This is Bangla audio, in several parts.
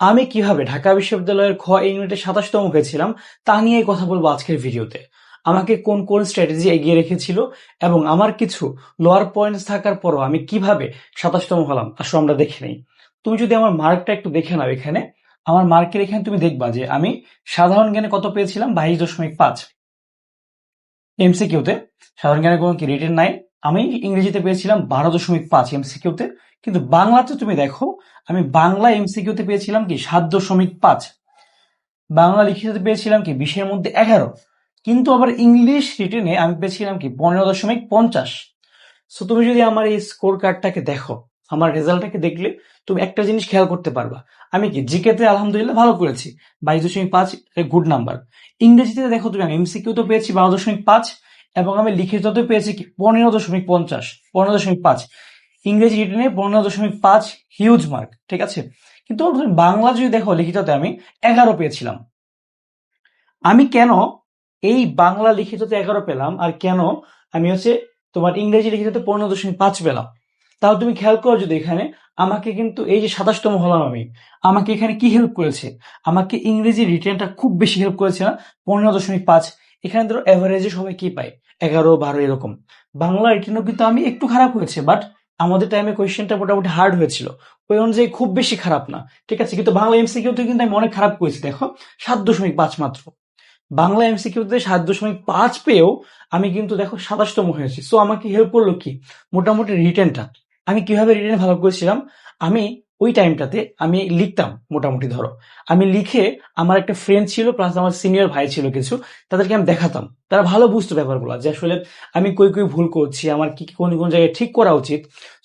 আমি কীভাবে ঢাকা বিশ্ববিদ্যালয়ের খ ইউনিটে সাতাশতম হয়েছিলাম, তা নিয়ে কথা বলব আজকের ভিডিওতে। আমাকে কোন কোন স্ট্র্যাটেজি এগিয়ে রেখেছিল এবং আমার কিছু লোয়ার পয়েন্টস থাকার পরও আমি কীভাবে সাতাশতম হলাম আসলে আমরা দেখে নেই। তুমি যদি আমার মার্কটা একটু দেখে নাও এখানে, আমার মার্কের এখানে তুমি দেখবা যে আমি সাধারণ জ্ঞানে কত পেয়েছিলাম? বাইশ দশমিক পাঁচ। এমসিকিউতে সাধারণ জ্ঞানে কোনো কি রিটেন নাই? আমি ইংরেজিতে পেয়েছিলাম বারো দশমিক পাঁচ এমসিকিউতে কিন্তু বাংলাতে তুমি দেখো, আমি বাংলা এমসিকিউতে পেয়েছিলাম কি সাত দশমিক পাঁচ। বাংলা লিখিততে পেয়েছিলাম কি বিশের মধ্যে এগারো। কিন্তু আবার ইংলিশ রিটেনে আমি পেয়েছিলাম কি পনেরো দশমিক পঞ্চাশ। সো তুমি যদি আমার এই স্কোর কার্ডটাকে দেখো, আমার রেজাল্টটাকে দেখলে, তুমি একটা জিনিস খেয়াল করতে পারবা। আমি কি জিকেতে আলহামদুলিল্লাহ ভালো করেছি, বাইশ দশমিক পাঁচ গুড নাম্বার ইংরেজিতে দেখো তুমি, আমি এমসিকিউ তো পেয়েছি বারো দশমিক পাঁচ এবং আমি লিখিততে পেয়েছি কি, পনেরো দশমিক পঞ্চাশ, পনেরো দশমিক পাঁচ। ইংরেজি রিটেনে পনেরো দশমিক পাঁচ হিউজ মার্ক ঠিক আছে? কিন্তু বাংলা যদি দেখো, লিখিততে আমি এগারো পেয়েছিলাম। আমি কেন এই বাংলা লিখিততে এগারো পেলাম, আর কেন আমি হচ্ছে তোমার ইংরেজি লিখিততে পনেরো দশমিক পাঁচ পেলাম? তাহলে তুমি খেয়াল করো যদি এখানে, আমাকে কিন্তু এই যে সাতাশতম হলাম আমি, আমাকে এখানে কি হেল্প করেছে? আমাকে ইংরেজি রিটেনটা খুব বেশি হেল্প করেছে না? পনেরো দশমিক পাঁচ। এখানে ধরো অ্যাভারেজে সবাই কি পায়? এগারো, বারো এরকম। বাংলা রিটেনও কিন্তু আমি একটু খারাপ হয়েছে বাট আমাদের টাইমে কোয়েশ্চেনটা মোটামুটি হার্ড হয়েছিল। ওই অনুযায়ী খুব বেশি খারাপ না, ঠিক আছে? কিন্তু বাংলা এমসিকিউতে কিন্তু আমি অনেক খারাপ করেছি, দেখো। সাত দশমিক পাঁচ মাত্র। বাংলা এমসিকিউতে সাত দশমিক পাঁচ পেয়েও আমি কিন্তু, দেখো, সাতাশতম হয়েছি। সো আমাকে হেল্প করল কি? মোটামুটি রিটেনটা আমি কীভাবে রিটেন ভালো করেছিলাম? আমি ওই টাইমটাতে আমি লিখতাম মোটামুটি, ধরো। আমি লিখে আমার একটা ফ্রেন্ড ছিল প্লাস আমার সিনিয়র ভাই ছিল কিছু, তাদেরকে আমি দেখাতাম। তারা ভালো বুঝতো ব্যাপারগুলো, যে আসলে আমি কই কই ভুল করছি, আমার কি কোন কোন জায়গায় ঠিক করা উচিত।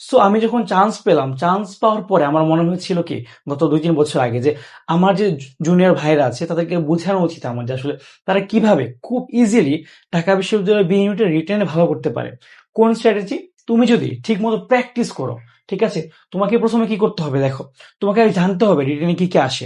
সো আমি যখন চান্স পেলাম চান্স পাওয়ার পরে আমার মনে হয়েছিল কি, গত দুই তিন বছর আগে, যে আমার যে জুনিয়র ভাইরা আছে, তাদেরকে বোঝানো উচিত আমার, যে আসলে তারা কীভাবে, খুব ইজিলি ঢাকা বিশ্ববিদ্যালয়ের বি রিটেনে ভালো করতে পারে। কোন স্ট্র্যাটেজি তুমি যদি ঠিক মতো প্র্যাকটিস করো ঠিক আছে? তোমাকে প্রথমে কি করতে হবে দেখো? তোমাকে জানতে হবে রিটেনে কি কি আসে।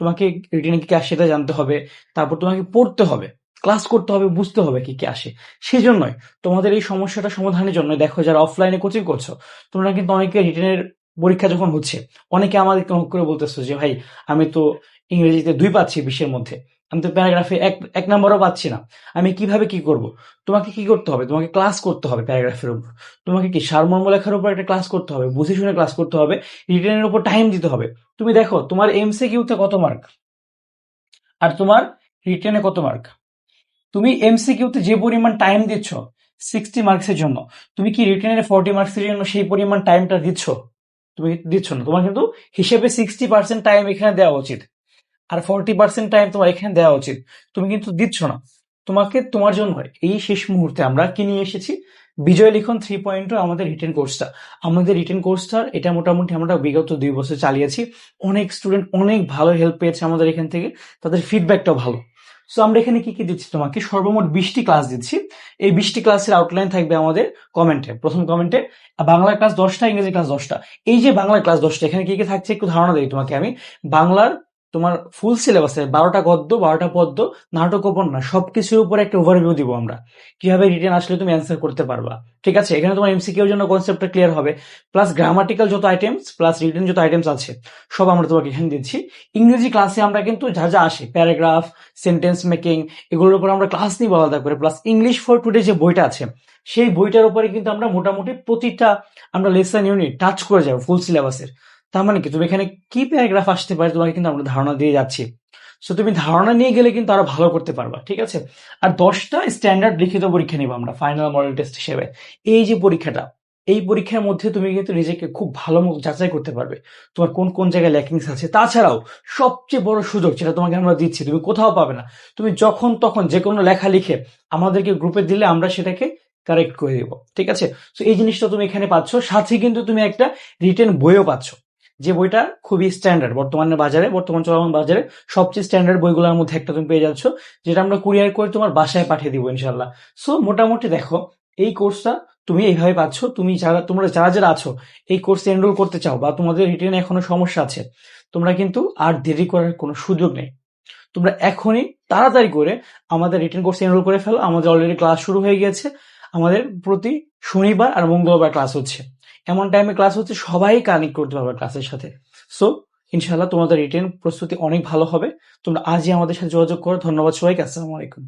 তোমাকে রিটেনে কি কি আসে সেটা জানতে হবে। তারপর তোমাকে পড়তে হবে। ক্লাস করতে হবে, বুঝতে হবে কি কি আসে। সেই জন্যই তোমাদের এই সমস্যাটা সমাধানের জন্য দেখো যারা অফলাইনে কোচিং করছ, তোমরা কিন্তু অনেকে রিটেনের পরীক্ষা যখন হচ্ছে, অনেকে আমাদেরকে করে বলতেছো যে, ভাই, আমি তো ইংরেজিতে দুই পাচ্ছি বিশের মধ্যে। আমি তো প্যারাগ্রাফে এক এক নম্বরও পাচ্ছি না। আমি কীভাবে কি করব? তোমাকে কি করতে হবে? তোমাকে ক্লাস করতে হবে প্যারাগ্রাফের উপর। তোমাকে কি সারমর্ম লেখার উপর একটা ক্লাস করতে হবে? বুঝে শুনে ক্লাস করতে হবে। রিটেনের উপর টাইম দিতে হবে। তুমি দেখো, তোমার এমসে কিউতে কত মার্ক আর তোমার রিটেনে কত মার্ক তুমি এমসি কিউতে যে পরিমাণ টাইম দিচ্ছ সিক্সটি মার্কসের জন্য, তুমি কি রিটেনের ফোরটি মার্কসের জন্য সেই পরিমাণ টাইমটা দিচ্ছ? তুমি দিচ্ছ না। তোমার কিন্তু হিসেবে সিক্সটি পার্সেন্ট টাইম এখানে দেওয়া উচিত। আর ফোরটি পার্সেন্ট টাইম তোমার এখানে দেওয়া উচিত। তুমি কিন্তু দিচ্ছ না। তোমাকে তোমার জন্য এই শেষ মুহূর্তে আমরা কি নিয়ে এসেছি? বিজয় লিখন থ্রি পয়েন্ট আমাদের রিটেন কোর্সটা আমাদের রিটেন কোর্সটা এটা মোটামুটি আমরা বিগত দুই বছর চালিয়েছি। অনেক স্টুডেন্ট অনেক ভালো হেল্প পেয়েছে আমাদের এখান থেকে। তাদের ফিডব্যাকটাও ভালো। সো আমরা এখানে কি কি দিচ্ছি তোমাকে? সর্বমোট বিশটি ক্লাস দিচ্ছি। এই বিশটি ক্লাসের আউটলাইন থাকবে আমাদের কমেন্টে প্রথম কমেন্টে বাংলা ক্লাস দশটা ইংরেজি ক্লাস দশটা। এই যে বাংলা ক্লাস দশটা, এখানে কি কি থাকছে একটু ধারণা দিই তোমাকে আমি। বাংলার তোমার ফুল সিলেবাসে বারোটা গদ্য, বারোটা পদ্য, নাটক উপন্যাস, সবকিছুর উপর একটা ওভারভিউ দিব আমরা। কীভাবে রিটেন আসলে তুমি অ্যান্সার করতে পারবা। ঠিক আছে? এখানে তোমার এমসিকিউর জন্য কনসেপ্টটা ক্লিয়ার হবে। প্লাস গ্রামাটিক্যাল যত আইটেমস প্লাস রিটেন যত আইটেমস আছে, সব আমরা তোমাকে এখানে দিচ্ছি। ইংরেজি ক্লাসে আমরা কিন্তু যা যা আসে প্যারাগ্রাফ সেন্টেন্স মেকিং এগুলোর উপর আমরা ক্লাস নিব আলাদা করে। প্লাস ইংলিশ ফর টুডে যে বইটা আছে, সেই বইটার উপরে কিন্তু আমরা মোটামুটি প্রতিটা আমরা লেসন ইউনিট টাচ করে যাব ফুল সিলেবাসের তার মানে কি? তুমি এখানে কি প্যারাগ্রাফ আসতে পারে তোমাকে কিন্তু আমরা ধারণা দিয়ে যাচ্ছি। সো তুমি ধারণা নিয়ে গেলে কিন্তু আরও ভালো করতে পারবা, ঠিক আছে? আর দশটা স্ট্যান্ডার্ড লিখিত পরীক্ষা নিব আমরা ফাইনাল মডেল টেস্ট হিসেবে। এই যে পরীক্ষাটা, এই পরীক্ষার মধ্যে তুমি কিন্তু নিজেকে খুব ভালো যাচাই করতে পারবে। তোমার কোন কোন জায়গায় ল্যাকিংস আছে? তাছাড়াও সবচেয়ে বড় সুযোগ যেটা তোমাকে আমরা দিচ্ছি, তুমি কোথাও পাবে না। তুমি যখন তখন যে কোনো লেখা লিখে আমাদেরকে গ্রুপে দিলে আমরা সেটাকে কারেক্ট করে দেবো, ঠিক আছে? তো এই জিনিসটা তুমি এখানে পাচ্ছ। সাথে কিন্তু তুমি একটা রিটেন বইও পাচ্ছ। যে বইটা খুবই স্ট্যান্ডার্ড বর্তমানে বাজারে, বর্তমান চলমান বাজারে সবচেয়ে স্ট্যান্ডার্ড বইগুলোর মধ্যে একটা তুমি পেয়ে যাচ্ছ, যেটা আমরা কুরিয়ার করে তোমার বাসায় পাঠিয়ে দিব ইনশাল্লাহ সো মোটামুটি দেখো, এই কোর্সটা তুমি এইভাবে পাচ্ছ, তুমি যারা, তোমরা যারা যারা আছো, এই কোর্সে এনরোল করতে চাও বা তোমাদের রিটেন এখনও সমস্যা আছে, তোমরা কিন্তু আর দেরি করার কোনো সুযোগ নেই। তোমরা এখনই তাড়াতাড়ি করে আমাদের রিটেন কোর্সে এনরোল করে ফেলো। আমাদের অলরেডি ক্লাস শুরু হয়ে গিয়েছে। আমাদের প্রতি শনিবার আর মঙ্গলবার ক্লাস হচ্ছে। এমন টাইমে ক্লাস হচ্ছে সবাই কানেক্ট করতে পারবে ক্লাসের সাথে। সো ইনশাল্লাহ তোমাদের রিটেন প্রস্তুতি অনেক ভালো হবে। তোমরা আজই আমাদের সাথে যোগাযোগ করো। ধন্যবাদ সবাইকে। আসসালামু আলাইকুম।